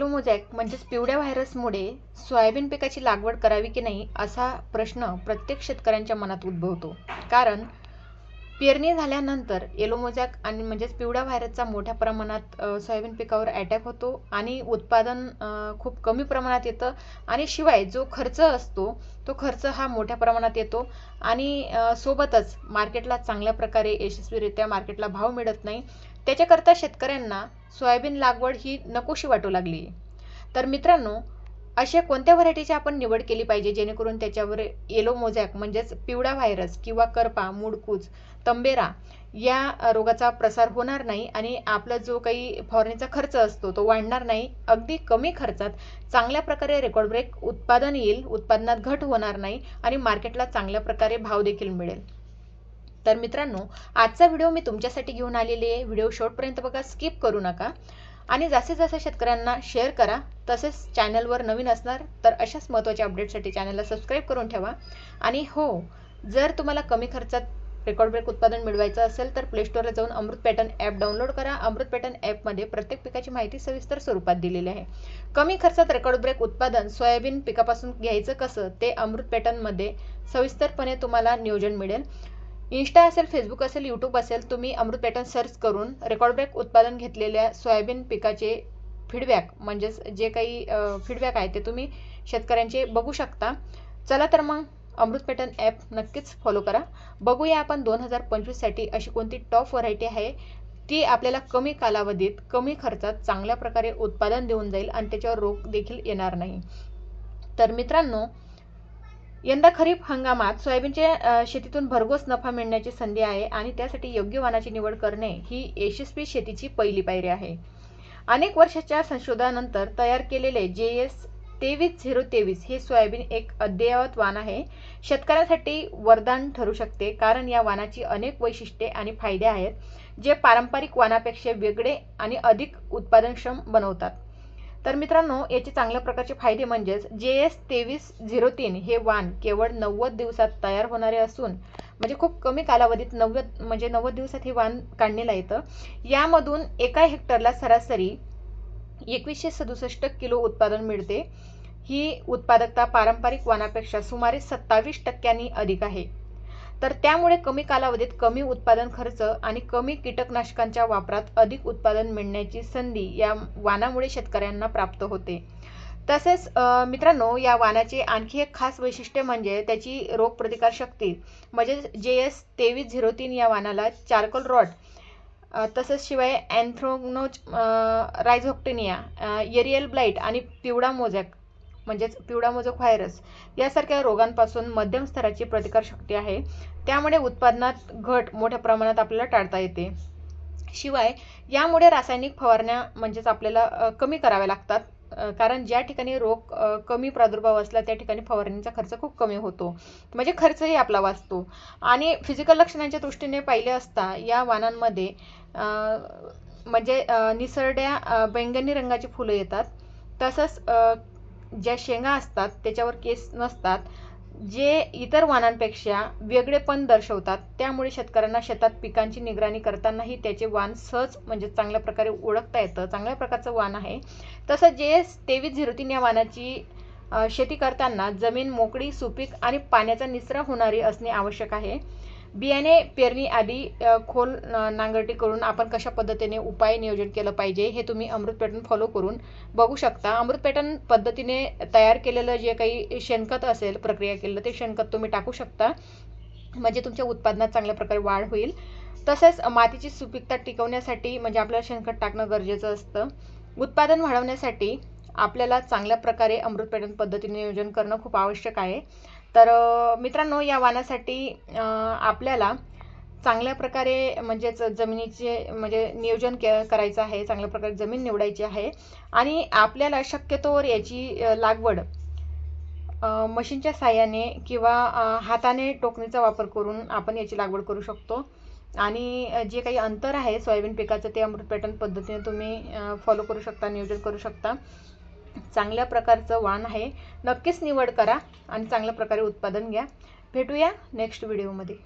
Yellow म्हणजेच पिवळ्या व्हायरसमुळे soybean पिकाची लागवड करावी की नाही असा प्रश्न प्रत्येक शेतकऱ्यांच्या मनात उद्भवतो. कारण पेरणी झाल्यानंतर येलोमोजॅक आणि म्हणजेच पिवळ्या व्हायरसचा मोठ्या प्रमाणात सोयाबीन पिकावर अटॅक होतो आणि उत्पादन खूप कमी प्रमाणात येतं आणि शिवाय जो खर्च असतो तो खर्च हा मोठ्या प्रमाणात येतो आणि सोबतच मार्केटला चांगल्या प्रकारे यशस्वीरित्या मार्केटला भाव मिळत नाही. त्याच्याकरता शेतकऱ्यांना सोयाबीन लागवड ही नकोशी वाटू लागली. तर मित्रांनो अशा कोणत्या व्हरायटीची आपण निवड केली पाहिजे जेणेकरून त्याच्यावर येलो मोझॅक म्हणजेच पिवळा व्हायरस किंवा करपा मुडकूज तंबेरा या रोगाचा प्रसार होणार नाही आणि आपला जो काही फवारणीचा खर्च असतो तो वाढणार नाही. अगदी कमी खर्चात चांगल्या प्रकारे रेकॉर्ड ब्रेक उत्पादन येईल उत्पादनात घट होणार नाही आणि मार्केटला चांगल्या प्रकारे भाव देखील मिळेल. तर मित्रांनो आजचा व्हिडिओ मी तुमच्यासाठी घेऊन आलेली आहे. व्हिडिओ शॉर्टपर्यंत बघा स्किप करू नका. आणि जास्तीत जास्त शेतकऱ्यांना शेअर करा. तसेच चॅनलवर नवीन असणार तर अशाच महत्त्वाच्या अपडेटसाठी चॅनलला सबस्क्राईब करून ठेवा. आणि हो जर तुम्हाला कमी खर्चात रेकॉर्ड ब्रेक उत्पादन मिळवायचं असेल तर प्ले स्टोअरला जाऊन अमृत पॅटर्न ॲप डाउनलोड करा. अमृत पॅटर्न ॲपमध्ये प्रत्येक पिकाची माहिती सविस्तर स्वरूपात दिलेली आहे. कमी खर्चात रेकॉर्ड ब्रेक उत्पादन सोयाबीन पिकापासून घ्यायचं कसं ते अमृत पॅटर्नमध्ये सविस्तरपणे तुम्हाला नियोजन मिळेल. इन्स्टा असेल फेसबुक असेल यूट्यूब असेल तुम्ही अमृत पॅटर्न सर्च करून रेकॉर्ड ब्रेक उत्पादन घेतलेल्या सोयाबीन पिकाचे फीडबॅक म्हणजेच जे काही फीडबॅक आहे ते तुम्ही शेतकऱ्यांचे बघू शकता. चला तर मग अमृत पॅटर्न ॲप नक्कीच फॉलो करा. बघूया आपण दोन हजार पंचवीससाठी अशी कोणती टॉप व्हरायटी आहे ती आपल्याला कमी कालावधीत कमी खर्चात चांगल्या प्रकारे उत्पादन देऊन जाईल आणि त्याच्यावर रोग देखील येणार नाही. तर मित्रांनो यंदा खरीप हंगामात सोयाबीनच्या शेतीतून भरघोस नफा मिळण्याची संधी आहे आणि त्यासाठी योग्य वानाची निवड करणे ही यशस्वी शेतीची पहिली पायरी आहे. अनेक वर्षाच्या संशोधनानंतर तयार केलेले जे एस तेवीस झिरो तेवीस हे सोयाबीन एक अद्ययावत वाण आहे. शेतकऱ्यांसाठी वरदान ठरू शकते कारण या वाणाची अनेक वैशिष्ट्ये आणि फायदे आहेत जे पारंपरिक वाणापेक्षा वेगळे आणि अधिक उत्पादनक्षम बनवतात. तर मित्रांनो याचे चांगल्या प्रकारचे फायदे म्हणजेच जे एस तेवीस झिरो तीन हे वाण केवळ नव्वद दिवसात तयार होणारे असून म्हणजे खूप कमी कालावधीत नव्वद म्हणजे नव्वद दिवसात हे वाण काढणीला येतं. यामधून एका हेक्टरला सरासरी एकवीसशे सदुसष्ट किलो उत्पादन मिळते. ही उत्पादकता पारंपरिक वाणापेक्षा सुमारे सत्तावीस टक्क्यांनी अधिक आहे. तर त्यामुळे कमी कालावधीत कमी उत्पादन खर्च आणि कमी कीटकनाशकांच्या वापरात अधिक उत्पादन मिळण्याची संधी या वाणामुळे शेतकऱ्यांना प्राप्त होते. तसेच मित्रांनो या वानाचे आणखी एक खास वैशिष्ट्य म्हणजे त्याची रोगप्रतिकार शक्ती म्हणजे जे एस तेवीस झिरो तीन या वाणाला चारकोल रॉड तसेच शिवाय अँथ्रोनोज रायझोक्टेनिया एरियल ब्लाइट आणि पिवळा मोजॅक म्हणजेच पिवळा व्हायरस यासारख्या रोगांपासून मध्यम स्तराची प्रतिकारशक्ती आहे. त्यामुळे उत्पादनात घट मोठ्या प्रमाणात आपल्याला टाळता येते. शिवाय यामुळे रासायनिक फवारण्या म्हणजेच आपल्याला कमी कराव्या लागतात. कारण ज्या ठिकाणी रोग कमी प्रादुर्भाव असला त्या ठिकाणी फवारणीचा खर्च खूप कमी होतो. म्हणजे खर्चही आपला वाचतो. आणि फिजिकल लक्षणांच्या दृष्टीने पाहिले असता या वाणांमध्ये म्हणजे निसरड्या बैंगनी रंगाची फुलं येतात. तसंच ज्या शेंगा असतात त्याच्यावर केस नसतात जे इतर वाणांपेक्षा वेगळेपण दर्शवतात त्यामुळे शेतकऱ्यांना शेतात पिकांची निगराणी करतानाही त्याचे वाण सहज म्हणजे चांगल्या प्रकारे ओळखता येतं चांगल्या प्रकारचं वाण आहे. तसं जे तेवीस झिरो तीन या वाणाची शेती करताना जमीन मोकळी सुपीक आणि पाण्याचा निचरा होणारी असणे आवश्यक आहे. बियाणे पेरणी आधी खोल नांगरटी करून आपण कशा पद्धतीने उपाय नियोजन केलं पाहिजे हे तुम्ही अमृत पॅटर्न फॉलो करून बघू शकता. अमृत पॅटर्न पद्धतीने तयार केलेलं जे काही शेणखत असेल प्रक्रिया केलेलं ते शेणखत तुम्ही टाकू शकता. म्हणजे तुमच्या उत्पादनात चांगल्या प्रकारे वाढ होईल. तसेच मातीची सुपीकता टिकवण्यासाठी म्हणजे आपल्याला शेणखत टाकणं गरजेचं असतं. उत्पादन वाढवण्यासाठी आपल्याला चांगल्या प्रकारे अमृत पॅटर्न पद्धतीने नियोजन करणं खूप आवश्यक आहे. तर मित्रांनो या वाणासाठी आपल्याला चांगल्या प्रकारे म्हणजेच जमिनीचे म्हणजे नियोजन के करायचं आहे चांगल्या प्रकारे जमीन निवडायची आहे आणि आपल्याला शक्यतोवर याची लागवड मशीनच्या साह्याने किंवा हाताने टोकणीचा वापर करून आपण याची लागवड करू शकतो. आणि जे काही अंतर आहे सोयाबीन पिकाचं ते अमृत पॅटर्न पद्धतीने तुम्ही फॉलो करू शकता नियोजन करू शकता. चांगल्या प्रकारचं वाण आहे. नक्कीच निवड करा आणि चांगल्या प्रकारे उत्पादन घ्या. भेटूया नेक्स्ट व्हिडिओमध्ये